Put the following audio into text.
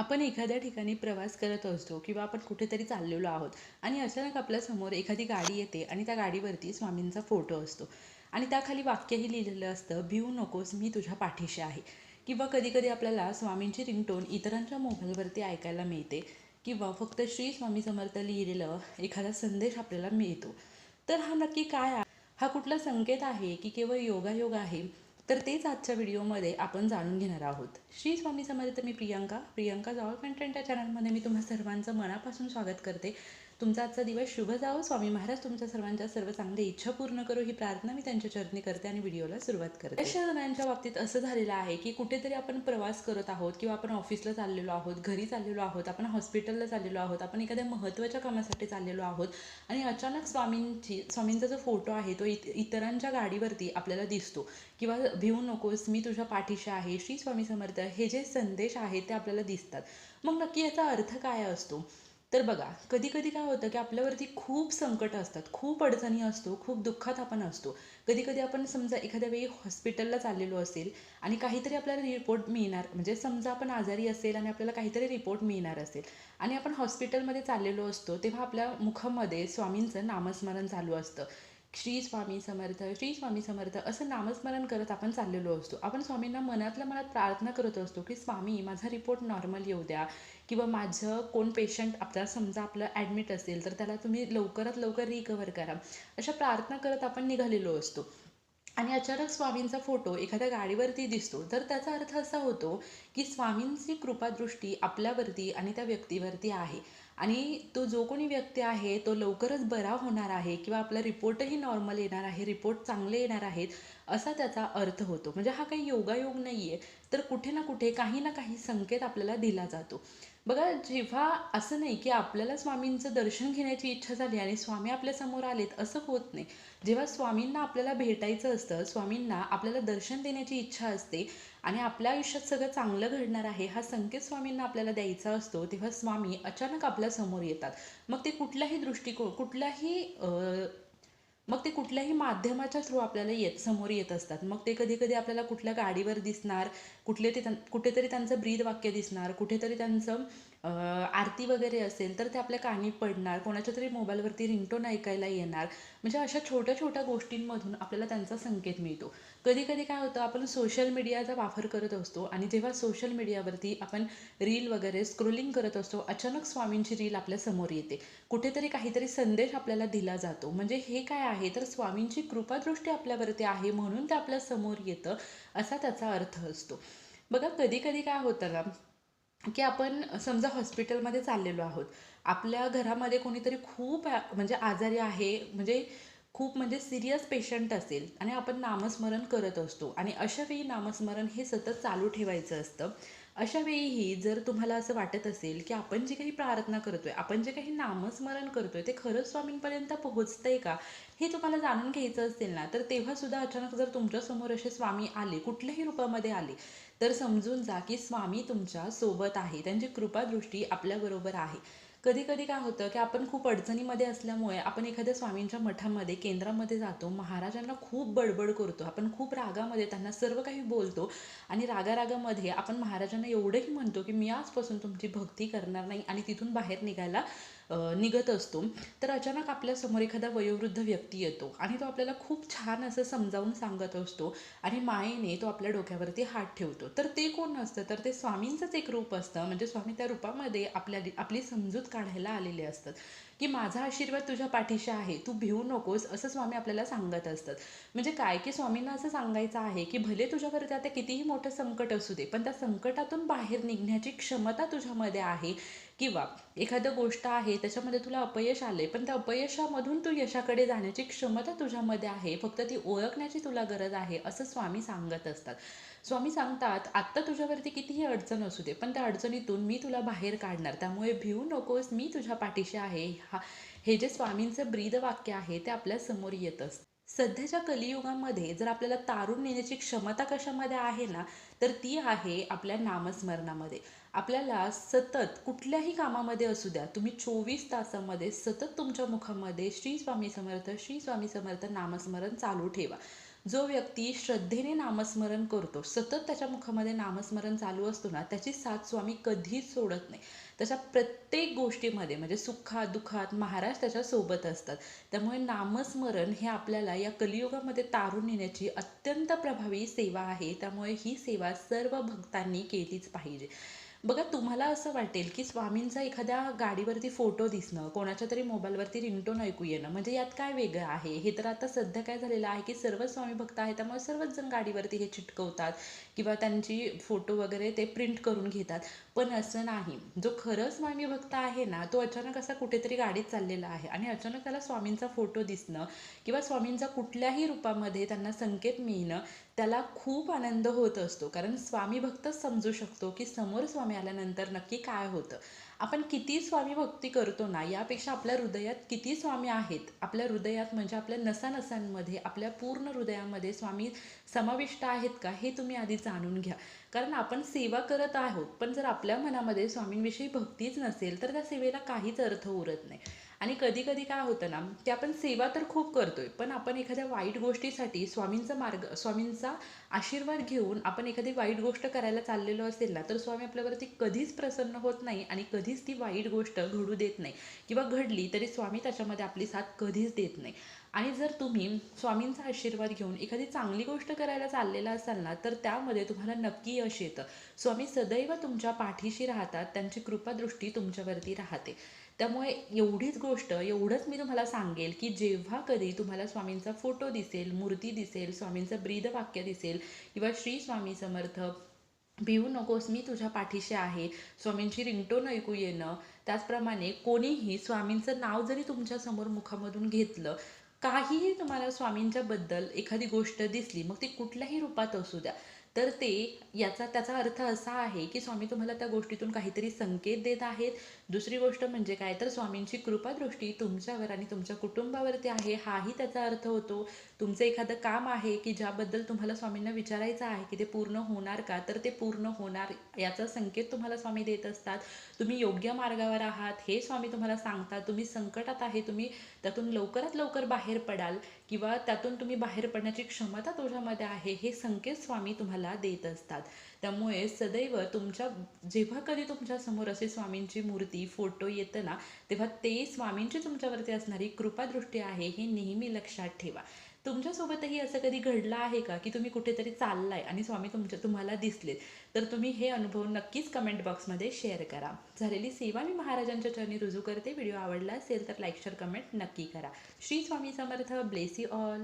आपण एखाद्या ठिकाणी प्रवास करत असतो किंवा आपण कुठेतरी चाललेलो आहोत आणि अचानक आपल्यासमोर एखादी गाडी येते आणि त्या गाडीवरती स्वामींचा फोटो असतो. आणि त्याखाली वाक्यही लिहिलेलं असतं भिवू नकोस मी तुझ्या पाठीशी आहे. किंवा कधीकधी आपल्याला स्वामींची रिंगटोन इतरांच्या मोबाईलवरती ऐकायला मिळते किंवा फक्त श्री स्वामी समर्थ लिहिलेलं एखादा संदेश आपल्याला मिळतो. तर हा नक्की काय हा कुठला संकेत आहे की केवळ योगायोग आहे? तर तेच आजच्या व्हिडिओमध्ये आपण जाणून घेणार आहोत. श्री स्वामी समर्थ मी प्रियंका. प्रियंका जावळ कंटेंट या चॅनलमध्ये मी तुम्हा सर्वांचं मनापासून स्वागत करते. तुमचा आजचा दिवस शुभ जावो. स्वामी महाराज तुमच्या सर्वांच्या सर्व चांगली इच्छा पूर्ण करू. ही प्रार्थना मी त्यांच्या चरणी करते आणि व्हिडिओला सुरुवात करते. अशा जणांच्या बाबतीत असं झालेलं आहे की कुठेतरी आपण प्रवास करत आहोत किंवा आपण ऑफिसला चाललेलो आहोत घरी चाललेलो आहोत आपण हॉस्पिटलला चाललेलो आहोत आपण एखाद्या महत्त्वाच्या कामासाठी चाललेलो आहोत आणि अचानक स्वामींची स्वामींचा जो फोटो आहे तो इत इतरांच्या गाडीवरती आपल्याला दिसतो. किंवा भिवू नकोस मी तुझ्या पाठीशी आहे श्री स्वामी समर्थ हे जे संदेश आहेत ते आपल्याला दिसतात. मग नक्की याचा अर्थ काय असतो? तर बघा कधी कधी काय होतं की आपल्यावरती खूप संकट असतात खूप अडचणी असतो खूप दुःखात आपण असतो. कधी कधी आपण समजा एखाद्या वेळी हॉस्पिटलला चाललेलो असेल आणि काहीतरी आपल्याला रिपोर्ट मिळणार म्हणजे समजा आपण आजारी असेल आणि आपल्याला काहीतरी रिपोर्ट मिळणार असेल आणि आपण हॉस्पिटलमध्ये चाललेलो असतो तेव्हा आपल्या मुखामध्ये स्वामींचं नामस्मरण चालू असतं. श्री स्वामी समर्थ श्री स्वामी समर्थ असं नामस्मरण करत आपण चाललेलो असतो. आपण स्वामींना मनातल्या मनात प्रार्थना करत असतो की स्वामी माझा रिपोर्ट नॉर्मल येऊ द्या. किंवा माझं कोण पेशंट आपला समजा आपलं ॲडमिट असेल तर त्याला तुम्ही लवकरात लवकर रिकवर करा. अशा प्रार्थना करत आपण निघालेलो असतो. आणि अचानक स्वामींचा फोटो एखाद्या गाडीवरती दिसतो. तर त्याचा अर्थ असा होतो की स्वामींची कृपादृष्टी आपल्यावरती आणि त्या व्यक्तीवरती आहे. आणि तो जो कोणी व्यक्ती आहे तो लवकरच बरा होणार आहे किंवा आपला रिपोर्टही नॉर्मल येणार आहे रिपोर्ट चांगले येणार आहेत. असा त्याचा अर्थ होतो. म्हणजे हा काही योगायोग नाही आहे तर कुठे ना कुठे काही ना काही संकेत आपल्याला दिला जातो. बघा जेव्हा असं नाही की आपल्याला स्वामींचं दर्शन घेण्याची इच्छा झाली आणि स्वामी आपल्यासमोर आलेत असं होत नाही. जेव्हा स्वामींना आपल्याला भेटायचं असतं स्वामींना आपल्याला दर्शन देण्याची इच्छा असते आणि आपल्या आयुष्यात सगळं चांगलं घडणार आहे हा संकेत स्वामींना आपल्याला द्यायचा असतो तेव्हा स्वामी अचानक आपल्यासमोर येतात. मग ते कुठल्याही दृष्टिकोन कुठल्याही मग ते कुठल्याही माध्यमाच्या थ्रू आपल्याला येत समोर येत असतात. मग ते कधी कधी आपल्याला कुठल्या गाडीवर दिसणार कुठले ते कुठेतरी त्यांचं ब्रीद वाक्य दिसणार कुठेतरी त्यांचं आरती वगैरे असेल तर ते आपल्या कानी पडणार कोणाच्या तरी मोबाईलवरती रिंगटोन ऐकायला येणार. म्हणजे अशा छोट्या छोट्या गोष्टींमधून आपल्याला त्यांचा संकेत मिळतो. कधी कधी काय होतं आपण सोशल मीडियाचा वापर करत असतो आणि जेव्हा सोशल मीडियावरती आपण रील वगैरे स्क्रोलिंग करत असतो अचानक स्वामींची रील आपल्यासमोर येते. कुठेतरी काहीतरी संदेश आपल्याला दिला जातो. म्हणजे हे काय आहे? तर स्वामींची कृपादृष्टी आपल्यावरती आहे म्हणून ते आपल्यासमोर येतं असा त्याचा अर्थ असतो. बघा कधी कधी काय होतं ना की आपण समजा हॉस्पिटलमध्ये चाललेलो आहोत. आपल्या घरामध्ये कोणीतरी खूप म्हणजे आजारी आहे म्हणजे खूप म्हणजे सिरियस पेशंट असेल आणि आपण नामस्मरण करत असतो. आणि अशा वेळी नामस्मरण हे सतत चालू ठेवायचं असतं. अशा वेळीही जर तुम्हाला असं वाटत असेल की आपण जे काही प्रार्थना करतोय आपण जे काही नामस्मरण करतोय ते खरंच स्वामींपर्यंत पोहोचतंय का हे तुम्हाला जाणून घ्यायचं असेल ना तर तेव्हा सुद्धा अचानक जर तुमच्यासमोर असे स्वामी आले कुठल्याही रूपामध्ये आले तर समजून जा की स्वामी तुमच्यासोबत आहे. त्यांची कृपादृष्टी आपल्याबरोबर आहे. कधी कधी काय होतं की आपण खूप अडचणीमध्ये असल्यामुळे आपण एखाद्या स्वामींच्या मठामध्ये केंद्रामध्ये जातो महाराजांना खूप बडबड करतो आपण खूप रागामध्ये त्यांना सर्व काही बोलतो आणि रागारागामध्ये आपण महाराजांना एवढंही म्हणतो की मी आजपासून तुमची भक्ती करणार नाही आणि तिथून बाहेर निघायला निघत असतो. तर अचानक आपल्यासमोर एखादा वयोवृद्ध व्यक्ती येतो आणि तो आपल्याला खूप छान असं समजावून सांगत असतो आणि मायेने तो आपल्या डोक्यावरती हात ठेवतो. तर ते कोण असतं? तर ते स्वामींचंच एक रूप असतं. म्हणजे स्वामी त्या रूपामध्ये आपल्या आपली समजूत काढायला आलेले असतात. की माझा आशीर्वाद तुझ्या पाठीशी आहे तू भिवू नकोस असं स्वामी आपल्याला सांगत असतात. म्हणजे काय की स्वामींना असं सांगायचं आहे की भले तुझ्यावरती आता कितीही मोठं संकट असू दे पण त्या संकटातून बाहेर निघण्याची क्षमता तुझ्यामध्ये आहे. किंवा एखादं गोष्ट आहे त्याच्यामध्ये तुला अपयश आले पण त्या अपयशामधून तू यशाकडे जाण्याची क्षमता तुझ्यामध्ये आहे फक्त ती ओळखण्याची तुला गरज आहे असं स्वामी सांगत असतात. स्वामी सांगतात आत्ता तुझ्यावरती कितीही अडचण असू दे पण त्या अडचणीतून मी तुला बाहेर काढणार त्यामुळे भिवू नकोस मी तुझ्या पाठीशी आहे हा हे जे स्वामींचं ब्रीद वाक्य आहे ते आपल्यासमोर येत असतं. सध्याच्या कलियुगामध्ये जर आपल्याला तारून नेण्याची क्षमता कशामध्ये आहे ना तर ती आहे आपल्या नामस्मरणामध्ये. आपल्याला सतत कुठल्याही कामामध्ये असू द्या तुम्ही चोवीस तासामध्ये सतत तुमच्या मुखामध्ये श्री स्वामी समर्थ श्री स्वामी समर्थ नामस्मरण चालू ठेवा. जो व्यक्ती श्रद्धेने नामस्मरण करतो सतत त्याच्या मुखामध्ये नामस्मरण चालू असतो ना त्याची साथ स्वामी कधीच सोडत नाही. तशा प्रत्येक गोष्टीमध्ये म्हणजे सुखात दुःखात महाराज त्याच्या सोबत असतात. त्यामुळे नामस्मरण हे आपल्याला या कलियुगामध्ये तारून नेण्याची अत्यंत प्रभावी सेवा आहे. त्यामुळे ही सेवा सर्व भक्तांनी केलीच पाहिजे. बघा तुम्हाला असं वाटेल की स्वामींचा एखाद्या गाडीवरती फोटो दिसणं कोणाच्या तरी मोबाईलवरती रिंगटोन ऐकू येणं म्हणजे यात काय वेगळं आहे? हे तर आता सध्या काय झालेलं आहे की सर्व स्वामी भक्त आहे त्यामुळे सर्वच जण गाडीवरती हे चिटकवतात किंवा त्यांची फोटो वगैरे ते प्रिंट करून घेतात. पण असं नाही. जो खरं स्वामी भक्त आहे ना तो अचानक असा कुठेतरी गाडीत चाललेला आहे आणि अचानक त्याला स्वामींचा फोटो दिसणं किंवा स्वामींचा कुठल्याही रूपामध्ये त्यांना संकेत मिळणं त्याला खूप आनंद होत असतो. कारण स्वामी भक्तच समजू शकतो की समोर स्वामी आल्यानंतर नक्की काय होतं. आपण किती स्वामी भक्ती करतो ना यापेक्षा आपल्या हृदयात किती स्वामी आहेत? आपल्या हृदयात म्हणजे आपल्या नसानसांमध्ये आपल्या पूर्ण हृदयामध्ये स्वामी समाविष्ट आहेत का हे तुम्ही आधी जाणून घ्या. कारण आपण सेवा करत आहोत पण जर आपल्या मनामध्ये स्वामींविषयी भक्तीच नसेल तर त्या सेवेला काहीच अर्थ उरत नाही. आणि कधी कधी काय होतं ना ते आपण सेवा तर खूप करतोय पण आपण एखाद्या वाईट गोष्टीसाठी स्वामींचा मार्ग स्वामींचा आशीर्वाद घेऊन आपण एखादी वाईट गोष्ट करायला चाललेलो असेल ना तर स्वामी आपल्यावरती कधीच प्रसन्न होत नाही आणि कधीच ती वाईट गोष्ट घडू देत नाही. किंवा घडली तरी स्वामी त्याच्यामध्ये आपली साथ कधीच देत नाही. आणि जर तुम्ही स्वामींचा आशीर्वाद घेऊन एखादी चांगली गोष्ट करायला चाललेला असाल ना तर त्यामध्ये तुम्हाला नक्की यश येतं. स्वामी सदैव तुमच्या पाठीशी राहतात त्यांची कृपादृष्टी तुमच्यावरती राहते. त्यामुळे एवढीच गोष्ट एवढंच मी तुम्हाला सांगेल की जेव्हा कधी तुम्हाला स्वामींचा फोटो दिसेल मूर्ती दिसेल स्वामींचं ब्रीद वाक्य दिसेल किंवा श्री स्वामी समर्थ भिवू नकोस मी तुझ्या पाठीशी आहे. स्वामींची रिंगटोन ऐकू येणं. त्याचप्रमाणे कोणीही स्वामींचं नाव जरी तुमच्यासमोर मुखामधून घेतलं काहीही तुम्हाला स्वामींच्याबद्दल एखादी गोष्ट दिसली मग ती कुठल्याही रूपात असू द्या. तर ते याचा त्याचा अर्थ असा आहे की स्वामी तुम्हाला त्या गोष्टीतून काहीतरी संकेत देत आहेत. दुसरी गोष्ट म्हणजे काय? तर स्वामींची कृपादृष्टी तुमच्यावर आणि तुमच्या कुटुंबावरती आहे. हाही त्याचा अर्थ होतो. तुमचं एखादं काम आहे की ज्याबद्दल तुम्हाला स्वामींना विचारायचं आहे की ते पूर्ण होणार का? तर ते पूर्ण होणार याचा संकेत तुम्हाला स्वामी देत असतात. तुम्ही योग्य मार्गावर आहात हे स्वामी तुम्हाला सांगतात. तुम्ही संकटात आहे तुम्ही त्यातून लवकरात लवकर बाहेर पडाल. किंवा त्यातून तुम्ही बाहेर पडण्याची क्षमता तुझ्यामध्ये आहे हे संकेत स्वामी तुम्हाला देत असतात. त्यामुळे सदैव तुमच्या जेव्हा कधी तुमच्यासमोर असे स्वामींची मूर्ती फोटो येतं ना तेव्हा ते स्वामींची तुमच्यावरती असणारी कृपादृष्टी आहे हे नेहमी लक्षात ठेवा. तुमच्यासोबतही असं कधी घडलं आहे का की तुम्ही कुठेतरी चाललाय आणि स्वामी तुमच्या तुम्हाला दिसलेत? तर तुम्ही हे अनुभव नक्कीच कमेंट बॉक्समध्ये शेअर करा. झालेली सेवा मी महाराजांच्या चरणी रुजू करते. व्हिडिओ आवडला असेल तर लाईक शेअर कमेंट नक्की करा. Shri Swami Samarth. Bless you all